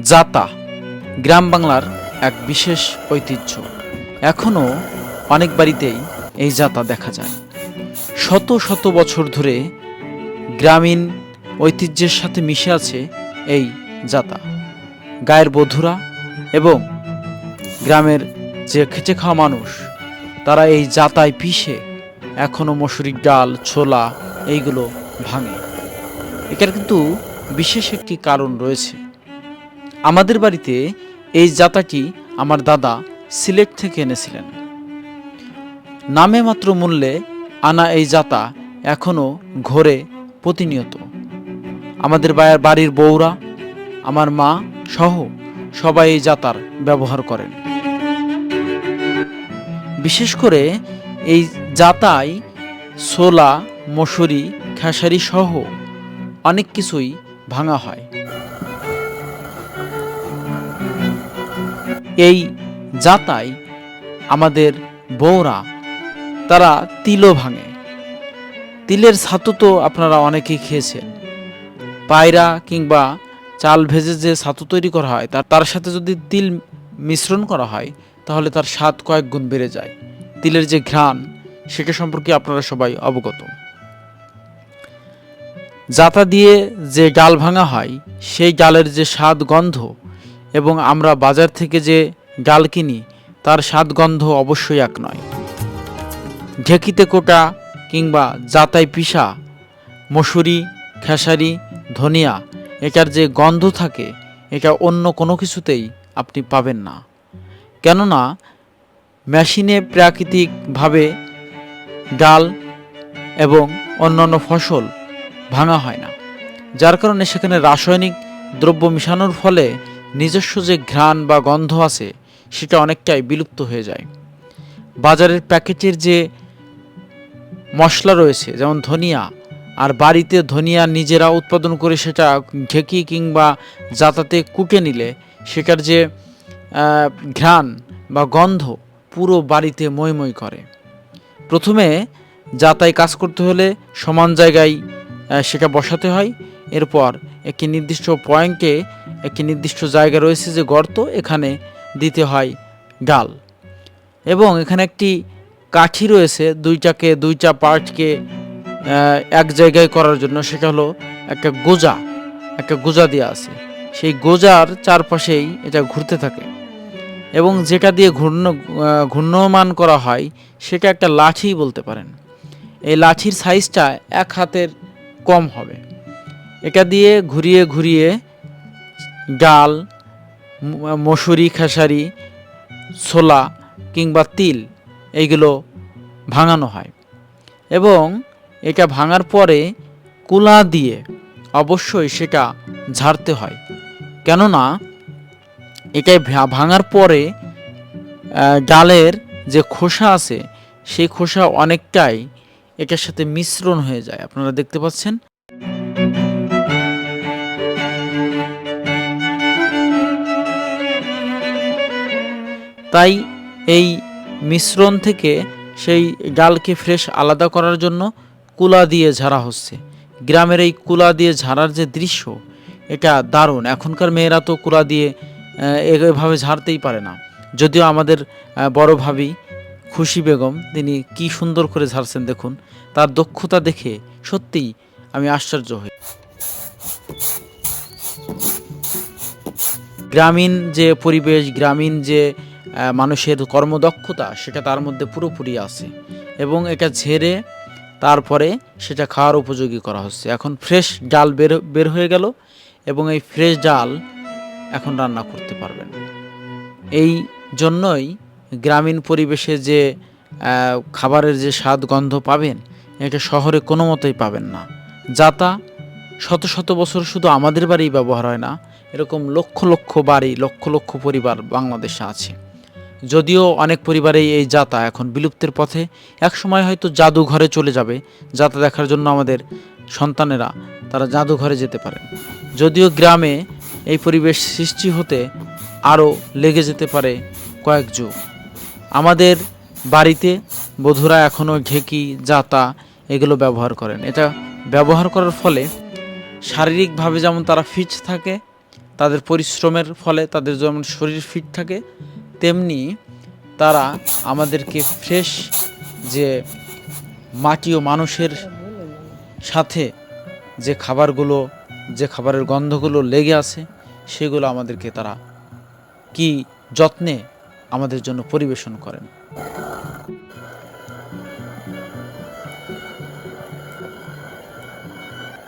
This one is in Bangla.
জাতা, গ্রাম বাংলার এক বিশেষ ঐতিহ্য। এখনও অনেক বাড়িতেই এই জাতা দেখা যায়। শত শত বছর ধরে গ্রামীণ ঐতিহ্যের সাথে মিশে আছে এই জাতা। গায়ের বধুরা এবং গ্রামের যে খেটে খাওয়া মানুষ, তারা এই জাতায় পিষে এখনও মসুরির ডাল, ছোলা এইগুলো ভাঙে। এটার কিন্তু বিশেষ একটি কারণ রয়েছে। আমাদের বাড়িতে এই জাতাটি আমার দাদা সিলেট থেকে এনেছিলেন। নামে মাত্র মূল্যে আনা এই জাতা এখনও ঘোরে প্রতিনিয়ত। আমাদের বাড়ির বউরা, আমার মা সহ সবাই এই জাতার ব্যবহার করেন। বিশেষ করে এই জাতায় ছোলা, মসুরি, খেসারি সহ অনেক কিছুই ভাঙা হয়। এই জাতায় আমাদের বউরা, তারা তিলও ভাঙে। তিলের ছাতু তো আপনারা অনেকেই খেয়েছেন। পায়রা কিংবা চাল ভেজে যে ছাতু তৈরি করা হয়, তার তার সাথে যদি তিল মিশ্রণ করা হয়, তাহলে তার স্বাদ কয়েক গুণ বেড়ে যায়। তিলের যে ঘ্রাণ, সেটা সম্পর্কে আপনারা সবাই অবগত। জাতা দিয়ে যে ডাল ভাঙা হয়, সেই ডালের যে স্বাদ গন্ধ এবং আমরা বাজার থেকে যে ডাল কিনি, তার স্বাদ গন্ধ অবশ্যই এক নয়। ঢেকিতে কোটা কিংবা জাতায় পিসা, মসুরি, খেসারি, ধনিয়া, এটার যে গন্ধ থাকে, এটা অন্য কোনো কিছুতেই আপনি পাবেন না। কেননা, মেশিনে প্রাকৃতিকভাবে ডাল এবং অন্যান্য ফসল ভাঙা হয় না, যার কারণে সেখানে রাসায়নিক দ্রব্য মিশানোর ফলে নিজস্ব যে ঘ্রাণ বা গন্ধ আছে, সেটা অনেকটাই বিলুপ্ত হয়ে যায়। বাজারের প্যাকেটের যে মশলা রয়েছে, যেমন ধনিয়া, আর বাড়িতে ধনিয়া নিজেরা উৎপাদন করে সেটা ঢেকি কিংবা জাতাতে কুটে নিলে, সেটার যে ঘ্রাণ বা গন্ধ পুরো বাড়িতে মই মই করে। প্রথমে যাতায় কাজ করতে হলে সমান জায়গায় সেটা বসাতে হয়। এরপর একটি নির্দিষ্ট পয়েন্টে একটি নির্দিষ্ট জায়গা রয়েছে যে গর্ত, এখানে দিতে হয় ডাল এবং এখানে একটি কাঠি রয়েছে, দুইটাকে, দুইটা পার্টকে এক জায়গায় করার জন্য। সেটা হলো একটা গোজা একটা গোজা দেওয়া আছে। সেই গোজার চারপাশেই এটা ঘুরতে থাকে। এবং যেটা দিয়ে ঘূর্ণ ঘূর্ণমান করা হয়, সেটা একটা লাঠি বলতে পারেন। এই লাঠির সাইজটা এক হাতের কম হবে। এটা দিয়ে ঘুরিয়ে ঘুরিয়ে ডাল মসুরি, খেসারি, ছোলা কিংবা তিল এইগুলো ভাঙানো হয় এবং এটা ভাঙার পরে কুলা দিয়ে অবশ্যই সেটা ঝাড়তে হয়। কেননা এটাই ভাঙার পরে ডালের যে খোসা আছে, সেই খোসা অনেকটাই এটার সাথে মিশ্রণ হয়ে যায়। আপনারা দেখতে পাচ্ছেন? তাই এই মিশ্রণ থেকে সেই ডালকে ফ্রেশ আলাদা করার জন্য কুলা দিয়ে ঝাড়া হচ্ছে। গ্রামের এই কুলা দিয়ে ঝাড়ার যে দৃশ্য, এটা দারুণ। এখনকার মেয়েরা তো কুলা দিয়ে এভাবে ঝাড়তেই পারে না। যদিও আমাদের বড় ভাবি খুশি বেগম, তিনি কি সুন্দর করে ঝাড়ছেন দেখুন। তার দক্ষতা দেখে সত্যিই আমি আশ্চর্য হই। গ্রামীণ যে পরিবেশ, গ্রামীণ যে মানুষের কর্মদক্ষতা সেটা তার মধ্যে পুরোপুরি আছে এবং এটা ঝেড়ে তারপরে সেটা খাওয়ার উপযোগী করা হচ্ছে। এখন ফ্রেশ ডাল বের বের হয়ে গেল এবং এই ফ্রেশ ডাল এখন রান্না করতে পারবেন। এই জন্যই গ্রামীণ পরিবেশে যে খাবারের যে স্বাদ গন্ধ পাবেন, এটা শহরে কোনো মতেই পাবেন না। যাতা শত শত বছর শুধু আমাদের বাড়ি ব্যবহার হয় না, এরকম লক্ষ লক্ষ বাড়ি, লক্ষ লক্ষ পরিবার বাংলাদেশে আছে। যদিও অনেক পরিবারেই এই যাতা এখন বিলুপ্তের পথে এক সময় হয়তো জাদুঘরে চলে যাবে, যাতা দেখার জন্য আমাদের সন্তানেরা, তারা জাদুঘরে যেতে পারে। যদিও গ্রামে এই পরিবেশ সৃষ্টি হতে আরও লেগে যেতে পারে কয়েক যুগ। আমাদের বাড়িতে বধুরা এখনও ঢেকি জাতা এগুলো ব্যবহার করেন। এটা ব্যবহার করার ফলে শারীরিকভাবে যেমন তারা ফিট থাকে, তাদের পরিশ্রমের ফলে তাদের যেমন শরীর ফিট থাকে তেমনি তারা আমাদেরকে ফ্রেশ যে মাটি ও মানুষের সাথে যে খাবারগুলো, যে খাবারের গন্ধগুলো লেগে আছে, সেগুলো আমাদেরকে তারা কি যত্নে আমাদের জন্য পরিবেশন করেন।